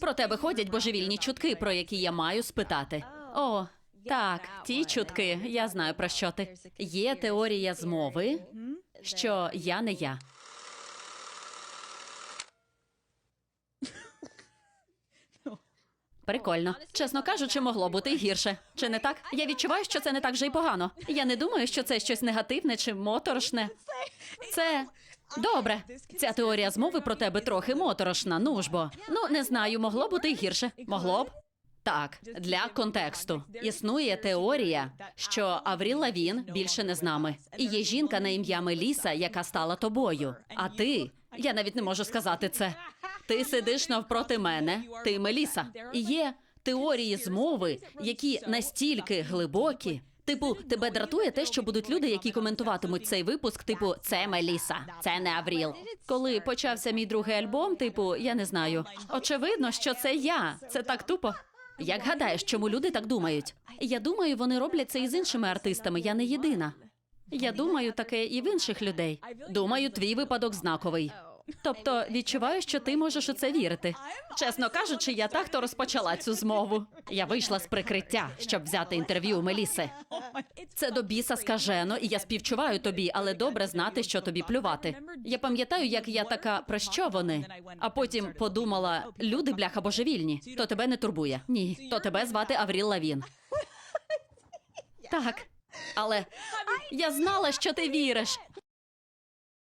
Про тебе ходять божевільні чутки, про які я маю спитати. О, так, ті чутки, я знаю про що ти. Є теорія змови, що я не я. Прикольно. Чесно кажучи, могло бути й гірше. Чи не так? Я відчуваю, що це не так же й погано. Я не думаю, що це щось негативне чи моторошне. Це добре. Ця теорія змови про тебе трохи моторошна. Ну ж бо. Ну, не знаю, могло бути й гірше. Могло б. Так, для контексту існує теорія, що Авріл Лавін більше не з нами. І є жінка на ім'я Меліса, яка стала тобою. А ти, я навіть не можу сказати це. Ти сидиш навпроти мене, ти Меліса. І є теорії змови, які настільки глибокі. Типу, тебе дратує те, що будуть люди, які коментуватимуть цей випуск, типу, це Меліса, це не Авріл. Коли почався мій другий альбом, типу, я не знаю. Очевидно, що це я. Це так тупо. Як гадаєш, чому люди так думають? Я думаю, вони роблять це і з іншими артистами. Я не єдина. Я думаю, таке і в інших людей. Думаю, твій випадок знаковий. Тобто відчуваю, що ти можеш у це вірити. Чесно кажучи, я та, хто розпочала цю змову. Я вийшла з прикриття, щоб взяти інтерв'ю у Меліси. Це до біса скажено, і я співчуваю тобі, але добре знати, що тобі плювати. Я пам'ятаю, як я така про що вони, а потім подумала: люди бляха божевільні. То тебе не турбує. Ні, то тебе звати Авріл Лавін. Так. Але я знала, що ти віриш.